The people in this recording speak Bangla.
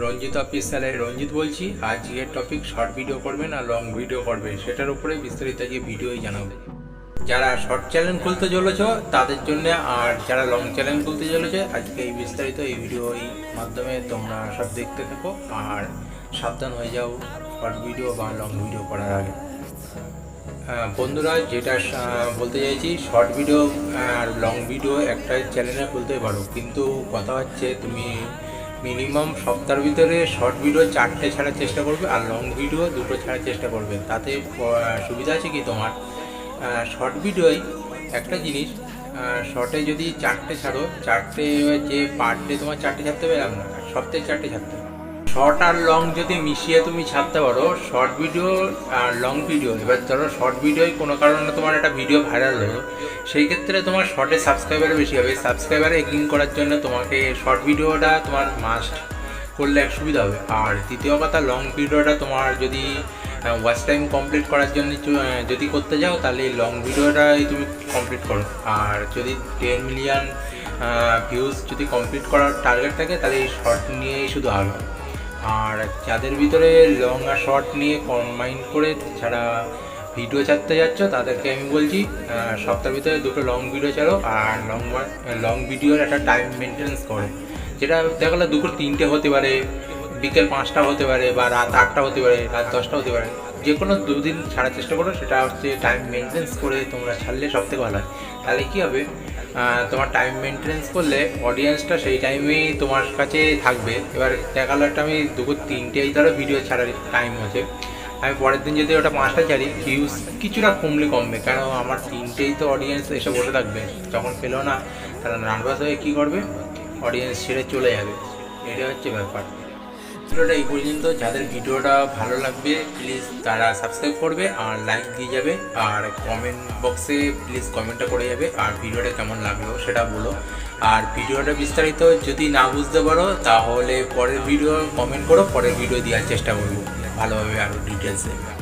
রঞ্জিত অফিস অফিসিয়ালে রঞ্জিত বলছি। আজকের টপিক শর্ট ভিডিও করবে না লং ভিডিও করবে। সেটার উপরে বিস্তারিত আজকে ভিডিওই জানাব। যারা শর্ট চ্যানেল খুলতে চলেছ, তাদের জন্য আর যারা লং চ্যানেল খুলতে চলেছে, আজকে এই বিস্তারিত এই ভিডিওর মাধ্যমে তোমরা সব দেখতে থাকো। আর সাবধান হয়ে যাও শর্ট ভিডিও বা লং ভিডিও করার আগে। বন্ধুরা, যেটা বলতে চাইছি শর্ট ভিডিও আর লং ভিডিও একটা চ্যানেলে খুলতে পারো। কিন্তু কথা হচ্ছে, তুমি মিনিমাম সপ্তাহের ভিতরে শর্ট ভিডিও চারটে ছাড়ার চেষ্টা করবে আর লং ভিডিও দুটো ছাড়ার চেষ্টা করবে। তাতে সুবিধা আছে কি তোমার? শর্ট ভিডিওয় একটা জিনিস শর্টে যদি চারটে ছাড়ো, চারটে যে পার ডে তোমার চারটে ছাড়তে পেলাম না, সপ্তাহে চারটে ছাড়তে হবে। শর্ট আর লং যদি মিশিয়ে তুমি ছাড়তে পারো, শর্ট ভিডিও আর লং ভিডিও, এবার ধরো শর্ট ভিডিওয় কোনো কারণে তোমার একটা ভিডিও ভাইরাল হলো, সেই ক্ষেত্রে তোমার শর্টে সাবস্ক্রাইবার বেশি হবে। সাবস্ক্রাইবার এগিং করার জন্য তোমাকে শর্ট ভিডিওটা তোমার মাস্ট করলে এক সুবিধা হবে। আর দ্বিতীয় কথা লং ভিডিওটা তোমার যদি ওয়াচ টাইম কমপ্লিট করার জন্য যদি করতে যাও, তাহলে লং ভিডিওটাই তুমি কমপ্লিট করো। আর যদি টেন মিলিয়ন ভিউজ যদি কমপ্লিট করার টার্গেট থাকে, তাহলে শর্ট নিয়েই শুধু আলো আর যাদের ভিতরে লং আর শর্ট নিয়ে কম্বাইন করে ছাড়া ভিডিও ছাড়তে যাচ্ছ, তাদেরকে আমি বলছি সপ্তাহের ভিতরে দুটো লং ভিডিও ছাড়ো আর লং লং ভিডিওর একটা টাইম মেনটেন্স করো। যেটা দেখা গেলো দুপুর তিনটে হতে পারে, বিকেল পাঁচটা হতে পারে বা রাত আটটা হতে পারে, রাত দশটা হতে পারে। যে কোনো দুদিন ছাড়ার চেষ্টা করো, সেটা হচ্ছে টাইম মেনটেন্স করে তোমরা ছাড়লে সব থেকে ভালো হয়। তাহলে কী হবে? তোমার টাইম মেনটেন্স করলে অডিয়েন্সটা সেই টাইমেই তোমার কাছে থাকবে। এবার দেখা গেলো একটা আমি দুপুর তিনটেই ধরো ভিডিও ছাড়ার টাইম আছে। আমি পরের দিন যদি ওটা পাঁচটা ছাড়ি ভিউজ কিছুটা কমলে কমবে। কারণ আমার তিনটেই তো অডিয়েন্স এসে বসে থাকবে। যখন পেল না তারা নার্ভাস হয়ে কী করবে? অডিয়েন্স ছেড়ে চলে যাবে। এটা হচ্ছে ব্যাপার। ভিডিওটা এই পর্যন্ত। যাদের ভিডিওটা ভালো লাগবে প্লিজ তারা সাবস্ক্রাইব করবে আর লাইক দিয়ে যাবে। আর কমেন্ট বক্সে প্লিজ কমেন্টটা করে যাবে আর ভিডিওটা কেমন লাগল সেটা বলো। আর ভিডিওটা বিস্তারিত যদি না বুঝতে পারো, তাহলে পরের ভিডিও কমেন্ট করো, পরের ভিডিও দেওয়ার চেষ্টা করব। ভালোভাবে আরও ডিটেলসে